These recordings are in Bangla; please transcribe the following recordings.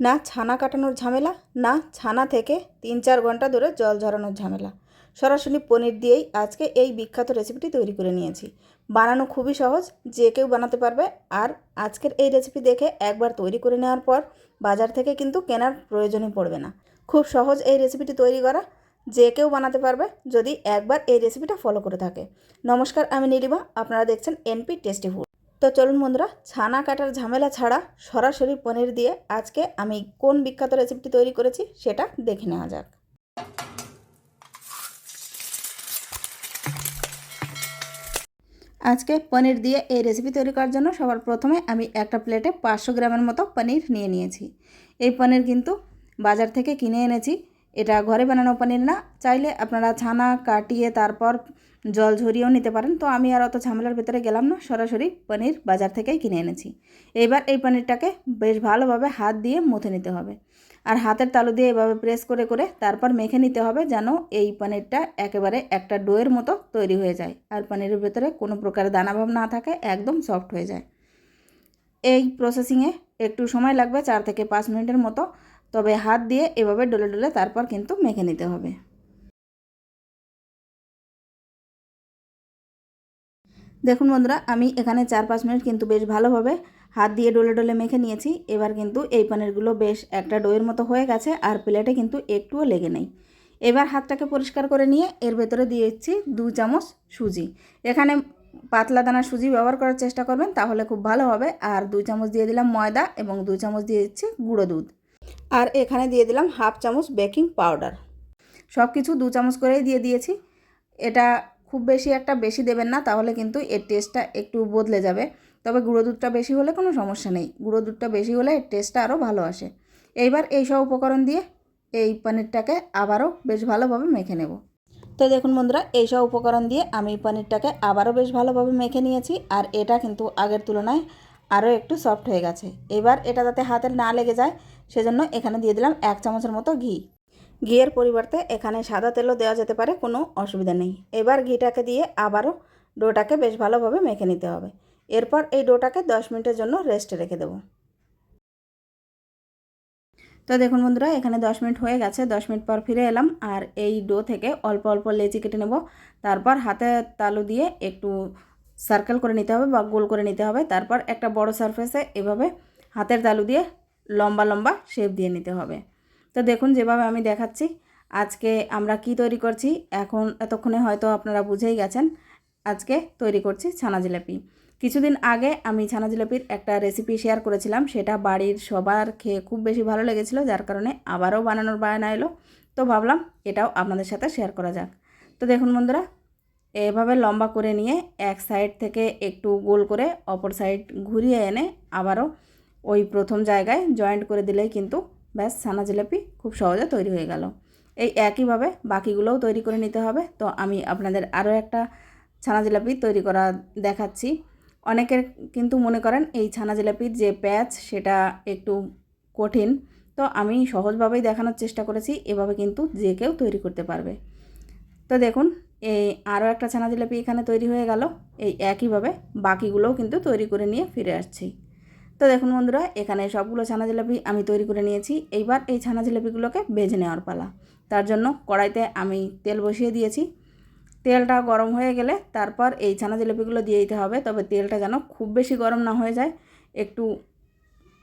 না ছানা কাটানোর ঝামেলা, না ছানা থেকে তিন চার ঘণ্টা ধরে জল ঝরানোর ঝামেলা। সরাসরি পনির দিয়েই আজকে এই বিখ্যাত রেসিপিটি তৈরি করে নিয়েছি। বানানো খুবই সহজ, যে কেউ বানাতে পারবে। আর আজকের এই রেসিপি দেখে একবার তৈরি করে নেওয়ার পর বাজার থেকে কিন্তু কেনার প্রয়োজনই পড়বে না। খুব সহজ এই রেসিপিটি তৈরি করা। যে কেউ বানাতে পারবে যদি একবার এই রেসিপিটা ফলো করে থাকে। নমস্কার, আমি নীলিমা। আপনারা দেখছেন এনপি টেস্টি ফুড তো চলুন বন্ধুরা, ছানা কাটার ঝামেলা ছাড়া সরাসরি পনির দিয়ে আজকে আমি কোন বিখ্যাত রেসিপিটি তৈরি করেছি সেটা দেখে নেওয়া যাক। আজকে পনির দিয়ে এই রেসিপি তৈরি করার জন্য সবার প্রথমে আমি একটা প্লেটে পাঁচশো গ্রামের মতো পনির নিয়ে নিয়েছি। এই পনির কিন্তু বাজার থেকে কিনে এনেছি। এটা ঘরে বানানো পনির না। চাইলে আপনারা ছানা কাটিয়ে তারপর জল ঝরিয়েও নিতে পারেন। তো আমি আর অত ঝামেলার ভেতরে গেলাম না। সরাসরি পনির বাজার থেকেই কিনে এনেছি। এবার এই পনিরটাকে বেশ ভালোভাবে হাত দিয়ে মুথে নিতে হবে। আর হাতের তালু দিয়ে এভাবে প্রেস করে করে তারপর মেখে নিতে হবে যেন এই পনিরটা একেবারে একটা ডোয়ের মতো তৈরি হয়ে যায়। আর পনিরের ভেতরে কোনো প্রকার দানাভাব না থাকে, একদম সফট হয়ে যায়। এই প্রসেসিংয়ে একটু সময় লাগবে, চার থেকে পাঁচ মিনিটের মতো। তবে হাত দিয়ে এভাবে ডলে ডলে তারপর কিন্তু মেখে নিতে হবে। দেখুন বন্ধুরা, আমি এখানে চার পাঁচ মিনিট কিন্তু বেশ ভালোভাবে হাত দিয়ে ডলে ডলে মেখে নিয়েছি। এবার কিন্তু এই পানিরগুলো বেশ একটা ডোয়ের মতো হয়ে গেছে আর প্লেটে কিন্তু একটুও লেগে নেই। এবার হাতটাকে পরিষ্কার করে নিয়ে এর ভেতরে দিয়ে দিচ্ছি দু চামচ সুজি। এখানে পাতলা দানা সুজি ব্যবহার করার চেষ্টা করবেন, তাহলে খুব ভালো হবে। আর দু চামচ দিয়ে দিলাম ময়দা এবং দু চামচ দিয়ে দিচ্ছি গুঁড়ো দুধ। আর এখানে দিয়ে দিলাম হাফ চামচ বেকিং পাউডার। সব কিছু দু চামচ করেই দিয়ে দিয়েছি। এটা খুব বেশি একটা বেশি দেবেন না, তাহলে কিন্তু এর টেস্টটা একটু বদলে যাবে। তবে গুঁড়ো দুধটা বেশি হলে কোনো সমস্যা নেই। গুঁড়ো দুধটা বেশি হলে এর টেস্টটা আরও ভালো আসে। এইবার এই সব উপকরণ দিয়ে এই পনিরটাকে আবারও বেশ ভালোভাবে মেখে নেব। তো দেখুন বন্ধুরা, এই সব উপকরণ দিয়ে আমি পনিরটাকে আবারও বেশ ভালোভাবে মেখে নিয়েছি আর এটা কিন্তু আগের তুলনায় আরও একটু সফট হয়ে গেছে। এবার এটা যাতে হাতের না লেগে যায় সেজন্য এখানে দিয়ে দিলাম এক চামচের মতো ঘি। ঘিয়ের পরিবর্তে এখানে সাদা তেলও দেওয়া যেতে পারে, কোনো অসুবিধা নেই। এবার ঘিটাকে দিয়ে আবারও ডোটাকে বেশ ভালোভাবে মেখে নিতে হবে। এরপর এই ডোটাকে দশ মিনিটের জন্য রেস্টে রেখে দেবো। তো দেখুন বন্ধুরা, এখানে দশ মিনিট হয়ে গেছে, দশ মিনিট পর ফিরে এলাম আর এই ডো থেকে অল্প অল্প লেচি কেটে নেব। তারপর হাতে তালু দিয়ে একটু সার্কেল করে নিতে হবে বা গোল করে নিতে হবে। তারপর একটা বড় সারফেসে এভাবে হাতের তালু দিয়ে লম্বা লম্বা শেপ দিয়ে নিতে হবে। তো দেখুন যেভাবে আমি দেখাচ্ছি, আজকে আমরা কি তৈরি করছি, এখন এতক্ষণে হয়তো আপনারা বুঝেই গেছেন, আজকে তৈরি করছি ছানা জিলাপি। কিছুদিন আগে আমি ছানা জিলাপির একটা রেসিপি শেয়ার করেছিলাম, সেটা বাড়ির সবার খেয়ে খুব বেশি ভালো লেগেছিল, যার কারণে আবারও বানানোর বায়না এলো। তো ভাবলাম এটাও আপনাদের সাথে শেয়ার করা যাক। তো দেখুন বন্ধুরা, এভাবে লম্বা করে নিয়ে এক সাইড থেকে একটু গোল করে অপর সাইড ঘুরিয়ে এনে আবারও ওই প্রথম জায়গায় জয়েন্ট করে দিলেই কিন্তু ব্যাস ছানা জিলাপি খুব সহজে তৈরি হয়ে গেল। এই একইভাবে বাকিগুলোও তৈরি করে নিতে হবে। তো আমি আপনাদের আরও একটা ছানা জিলাপি তৈরি করা দেখাচ্ছি। অনেকের কিন্তু মনে করেন এই ছানা জিলাপির যে প্যাচ সেটা একটু কঠিন। তো আমি সহজভাবেই দেখানোর চেষ্টা করেছি, এভাবে কিন্তু যে কেউ তৈরি করতে পারবে। তো দেখুন, এই আরও একটা ছানা জিলাপি এখানে তৈরি হয়ে গেল। এই একইভাবে বাকিগুলোও কিন্তু তৈরি করে নিয়ে ফিরে আসছি। তো দেখুন বন্ধুরা, এখানে সবগুলো ছানা জিলাপি আমি তৈরি করে নিয়েছি। এইবার এই ছানা জিলাপিগুলোকে বেজে নেওয়ার পালা। তার জন্য কড়াইতে আমি তেল বসিয়ে দিয়েছি। তেলটা গরম হয়ে গেলে তারপর এই ছানা জিলাপিগুলো দিয়ে দিতে হবে, তবে তেলটা যেন খুব বেশি গরম না হয়ে যায়। একটু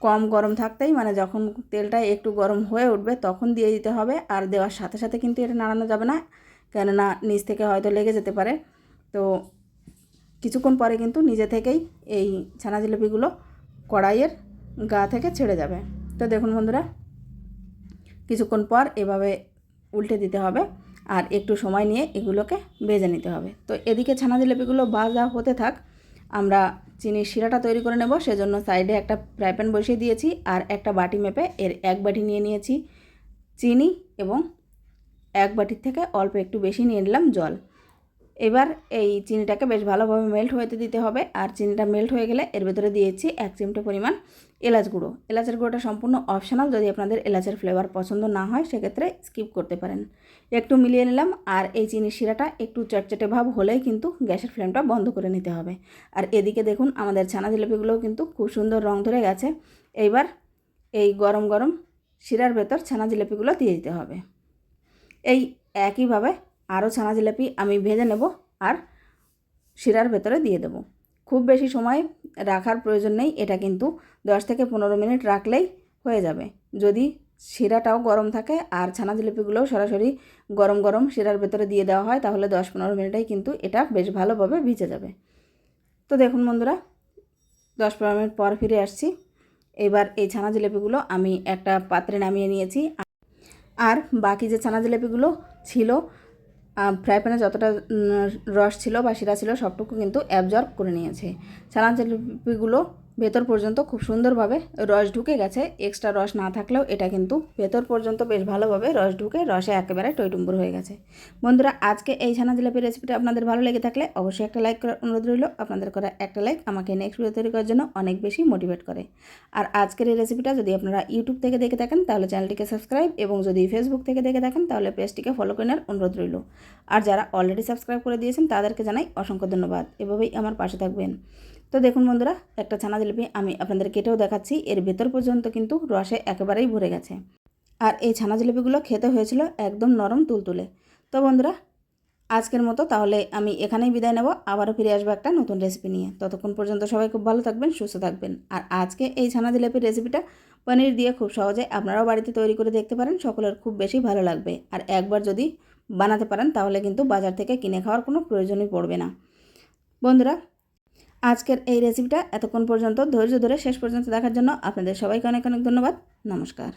কম গরম থাকতেই মানে যখন তেলটা একটু গরম হয়ে উঠবে তখন দিয়ে দিতে হবে। আর দেওয়ার সাথে সাথে কিন্তু এটা নাড়ানো যাবে না, কেননা নিচ থেকে হয়তো লেগে যেতে পারে। তো কিছুক্ষণ পরে কিন্তু নিজে থেকেই এই ছানা জিলাপিগুলো কড়াইয়ের গা থেকে ছেড়ে যাবে। তো দেখুন বন্ধুরা, কিছুক্ষণ পর এভাবে উল্টে দিতে হবে আর একটু সময় নিয়ে এগুলোকে বেজে নিতে হবে। তো এদিকে ছানা জিলাপিগুলো ভাজা হতে থাক, আমরা চিনির শিরাটা তৈরি করে নেব। সেজন্য সাইডে একটা ফ্রাই প্যান বসিয়ে দিয়েছি আর একটা বাটি মেপে এর এক বাটি নিয়ে নিয়েছি চিনি এবং এক বাটির থেকে অল্প একটু বেশি নিয়ে নিলাম জল। এবার এই চিনিটাকে বেশ ভালোভাবে মেল্ট হতে দিতে হবে। আর চিনিটা মেল্ট হয়ে গেলে এর ভেতরে দিয়েছি এক চিমটে পরিমাণ এলাচ গুঁড়ো। এলাচের গুঁড়োটা সম্পূর্ণ অপশনাল যদি আপনাদের এলাচের ফ্লেভার পছন্দ না হয়, সেক্ষেত্রে স্কিপ করতে পারেন। একটু মিলিয়ে নিলাম, আর এই চিনির শিরাটা একটু চটচটে ভাব হলেই কিন্তু গ্যাসের ফ্লেমটা বন্ধ করে নিতে হবে। আর এদিকে দেখুন, আমাদের ছানা জিলাপিগুলোও কিন্তু খুব সুন্দর রং ধরে গেছে। এইবার এই গরম গরম শিরার ভেতর ছানা জিলেপিগুলো দিয়ে দিতে হবে। এই একইভাবে আরও ছানা জিলাপি আমি ভেজে নেব আর শিরার ভেতরে দিয়ে দেবো। খুব বেশি সময় রাখার প্রয়োজন নেই, এটা কিন্তু দশ থেকে পনেরো মিনিট রাখলেই হয়ে যাবে। যদি শিরাটাও গরম থাকে আর ছানা জিলিপিগুলোও সরাসরি গরম গরম শিরার ভেতরে দিয়ে দেওয়া হয়, তাহলে দশ পনেরো মিনিটেই কিন্তু এটা বেশ ভালোভাবে ভিজে যাবে। তো দেখুন বন্ধুরা, দশ পনেরো মিনিট পর ফিরে আসছি। এবার এই ছানা জিলিপিগুলো আমি একটা পাত্রে নামিয়ে নিয়েছি। আর বাকি যে ছানা জিলিপিগুলো ছিল ফ্রাই প্যানে যতটা রস ছিল বা শিরা ছিল, সবটুকু কিন্তু অ্যাবজর্ব করে নিয়েছে। ছানা জিলিপিগুলো ভেতর পর্যন্ত খুব সুন্দরভাবে রস ঢুকে গেছে। এক্সট্রা রস না থাকলেও এটা কিন্তু ভেতর পর্যন্ত বেশ ভালোভাবে রস ঢুকে রসে একেবারে টইটুম্বুর হয়ে গেছে। বন্ধুরা, আজকে এই ছানা জিলাপির রেসিপিটা আপনাদের ভালো লেগে থাকলে অবশ্যই একটা লাইক করার অনুরোধ রইল। আপনাদের করা একটা লাইক আমাকে নেক্সট ভিডিও তৈরি করার জন্য অনেক বেশি মোটিভেট করে। আর আজকের এই রেসিপিটা যদি আপনারা ইউটিউব থেকে দেখে থাকেন, তাহলে চ্যানেলটিকে সাবস্ক্রাইব এবং যদি ফেসবুক থেকে দেখে থাকেন, তাহলে পেজটিকে ফলো করে নেওয়ার অনুরোধ রইল। আর যারা অলরেডি সাবস্ক্রাইব করে দিয়েছেন, তাদেরকে জানাই অসংখ্য ধন্যবাদ। এভাবেই আমার পাশে থাকবেন। তো দেখুন বন্ধুরা, একটা ছানা জিলিপি আমি আপনাদের কেটেও দেখাচ্ছি। এর ভেতর পর্যন্ত কিন্তু রসে একেবারেই ভরে গেছে। আর এই ছানা জিলিপিগুলো খেতে হয়েছিল একদম নরম তুলতুলে। তো বন্ধুরা, আজকের মতো তাহলে আমি এখানেই বিদায় নেব। আবারও ফিরে আসব একটা নতুন রেসিপি নিয়ে। ততক্ষণ পর্যন্ত সবাই খুব ভালো থাকবেন, সুস্থ থাকবেন। আর আজকে এই ছানা জিলাপির রেসিপিটা পনির দিয়ে খুব সহজে আপনারাও বাড়িতে তৈরি করে দেখতে পারেন, সকলের খুব বেশি ভালো লাগবে। আর একবার যদি বানাতে পারেন, তাহলে কিন্তু বাজার থেকে কিনে খাওয়ার কোনো প্রয়োজনই পড়বে না। বন্ধুরা আজকের এই রেসিপিটা এতক্ষণ পর্যন্ত ধৈর্য ধরে শেষ পর্যন্ত দেখার জন্য আপনাদের সবাইকে অনেক অনেক ধন্যবাদ। নমস্কার।